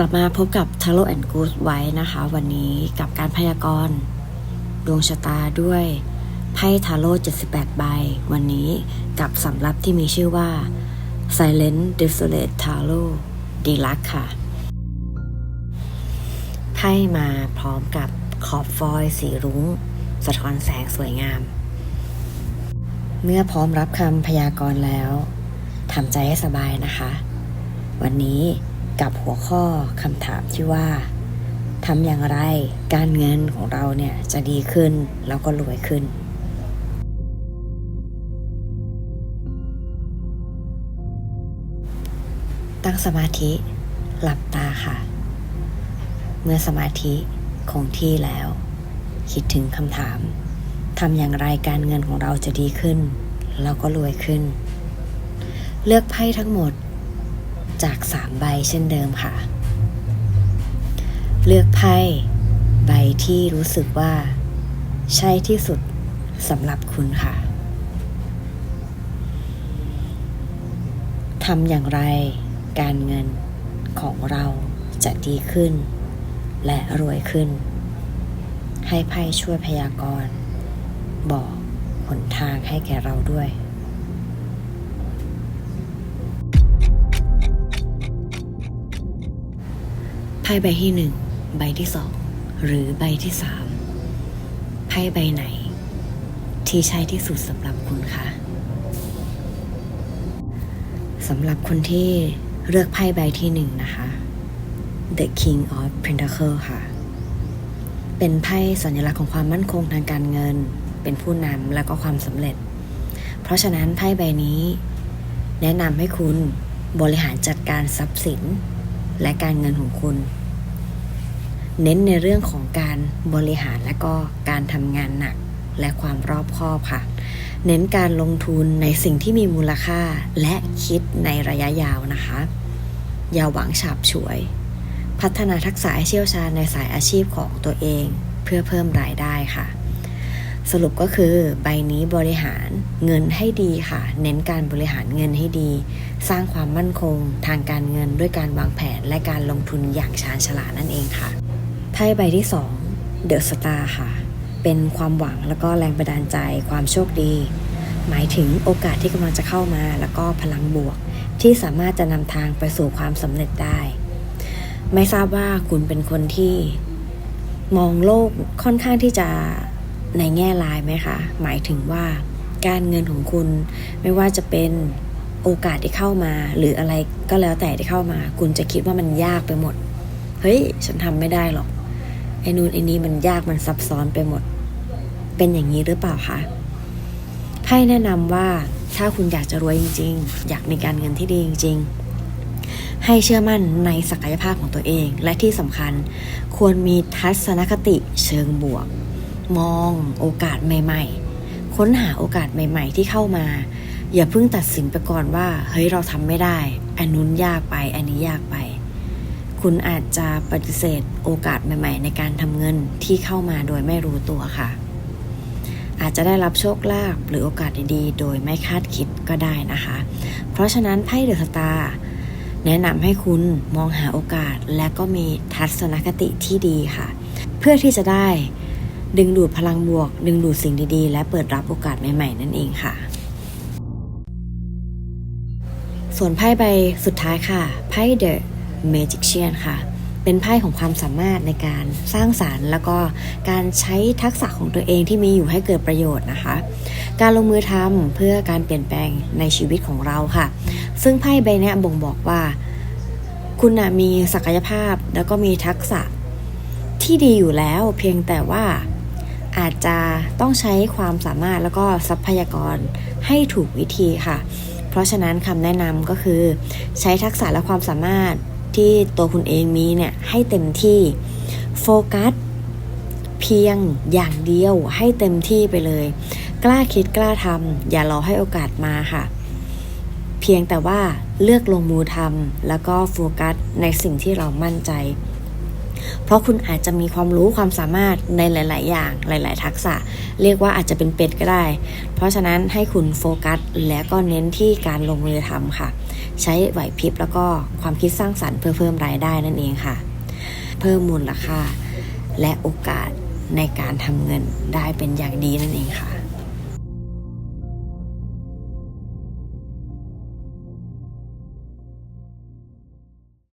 กลับมาพบกับ Tarot and g o o s ไว้นะคะ วันนี้กับการพยากรณ์ดวงชะตาด้วยไพ่ทาโร่78 ใบ วันนี้กับสำรับที่มีชื่อว่า Silent Desolate Tarot Deluxe ค่ะ ไพ่มาพร้อมกับขอบฟอยสีรุ้ง สะท้อนแสงสวยงาม เมื่อพร้อมรับคำพยากรณ์แล้วทำใจให้สบายนะคะ วันนี้ กับหัวข้อคำถามที่ว่าทำอย่างไรการเงินของเราเนี่ยจะดีขึ้นแล้วก็รวยขึ้น ตั้งสมาธิหลับตาค่ะ เมื่อสมาธิคงที่แล้ว คิดถึงคำถามทำอย่างไรการเงินของเราจะดีขึ้น แล้วก็รวยขึ้น เลือกไพ่ทั้งหมด จากสามใบเช่นเดิมค่ะ เลือกไพ่ใบที่รู้สึกว่า ใช่ที่สุดสำหรับคุณค่ะทำอย่างไรการเงินของเราจะดีขึ้น และรวยขึ้น ให้ไพ่ช่วยพยากรณ์ บอกหนทางให้แก่เราด้วย ไพ่ใบที่หนึ่งใบที่สองหรือใบที่สามไพ่ใบไหน ที่ใช่ที่สุดสำหรับคุณคะสำหรับคนที่เลือกไพ่ใบที่หนึ่งนะคะ The King of Pentacle ค่ะ เป็นไพ่สัญลักษณ์ของความมั่นคงทางการเงิน เป็นผู้นำและก็ความสำเร็จ เพราะฉะนั้นไพ่ใบนี้ แนะนำให้คุณบริหารจัดการทรัพย์สิน และการเงินของคุณ เน้นในเรื่องของการบริหารและก็การทำงานหนักและความรอบคอบค่ะ เน้นการลงทุนในสิ่งที่มีมูลค่าและคิดในระยะยาวนะคะ อย่าหวังฉาบฉวย พัฒนาทักษะเชี่ยวชาญในสายอาชีพของตัวเองเพื่อเพิ่มรายได้ค่ะ สรุปก็คือใบนี้บริหารเงินให้ดีค่ะ เน้นการบริหารเงินให้ดี สร้างความมั่นคงทางการเงินด้วยการวางแผนและการลงทุนอย่างชาญฉลาดนั่นเองค่ะ ไพ่ใบที่2เดอะสตาร์ค่ะ เป็นความหวังแล้วก็แรงบันดาลใจความโชคดี หมายถึงโอกาสที่กำลังจะเข้ามาแล้วก็พลังบวก ที่สามารถจะนำทางไปสู่ความสำเร็จได้ ไม่ทราบว่าคุณเป็นคนที่มองโลกค่อนข้างที่จะในแง่ร้ายไหมคะ หมายถึงว่าการเงินของคุณไม่ว่าจะเป็นโอกาสที่เข้ามา หรืออะไรก็แล้วแต่ที่เข้ามา คุณจะคิดว่ามันยากไปหมด เฮ้ย ฉันทำไม่ได้หรอก อ้นู่นไอ้นี้มันยากมันซับซ้อนไปหมด เป็นอย่างนี้หรือเปล่าคะไพ่แนะนำว่าถ้าคุณอยากจะรวยจริง ๆ อยากมีการเงินที่ดีจริง ๆ ให้เชื่อมั่นในศักยภาพของตัวเอง และที่สำคัญ ควรมีทัศนคติเชิงบวก มองโอกาสใหม่ ๆ ค้นหาโอกาสใหม่ ๆ ที่เข้ามา อย่าเพิ่งตัดสินไปก่อนว่า เฮ้ยเราทำไม่ได้ อันนู้นยากไป อันนี้ยากไป คุณอาจจะปฏิเสธโอกาสใหม่ ๆ ในการทำเงินที่เข้ามาโดยไม่รู้ตัวค่ะ อาจจะได้รับโชคลาภหรือโอกาสดีๆ โดยไม่คาดคิดก็ได้นะคะ เพราะฉะนั้นไพ่เดอะสตาร์แนะนำให้คุณมองหาโอกาสและก็มีทัศนคติที่ดีค่ะ เพื่อที่จะได้ดึงดูดพลังบวก ดึงดูดสิ่งดีๆ และเปิดรับโอกาสใหม่ๆ นั่นเองค่ะ ส่วนไพ่ใบสุดท้ายค่ะไพ่ The Magician ค่ะ เป็นไพ่ของความสามารถในการสร้างสารรค์ แล้วก็การใช้ทักษะของตัวเองที่มีอยู่ให้เกิดประโยชน์นะคะ การลงมือทำเพื่อการเปลี่ยนแปลงในชีวิตของเราค่ะ ซึ่งไพ่ใบนี้บ่งบอกว่า คุณนะมีศักยภาพแล้วก็มีทักษะที่ดีอยู่แล้วเพียงแต่ว่าอาจจะต้องใช้ความสามารถแล้วก็ทรัพยากรให้ถูกวิธีค่ะ เพราะฉะนั้นคำแนะนำก็คือ ใช้ทักษะและความสามารถ ที่ตัวคุณเองมีเนี่ยให้เต็มที่โฟกัสเพียงอย่างเดียวให้เต็มที่ไปเลย กล้าคิดกล้าทำอย่ารอให้โอกาสมาค่ะ เพียงแต่ว่าเลือกลงมือทำแล้วก็โฟกัสในสิ่งที่เรามั่นใจ เพราะคุณอาจจะมีความรู้ความสามารถในหลาย ๆ อย่างหลาย ๆ ทักษะ เรียกว่าอาจจะเป็นเป็ดก็ได้ เพราะฉะนั้นให้คุณโฟกัส และก็เน้นที่การลงมือทำค่ะ ใช้ไหวพริบแล้วก็ความคิดสร้างสรรค์เพื่อเพิ่มรายได้นั่นเองค่ะ เพิ่มมูลค่าและโอกาสในการทำเงินได้เป็นอย่างดีนั่นเองค่ะ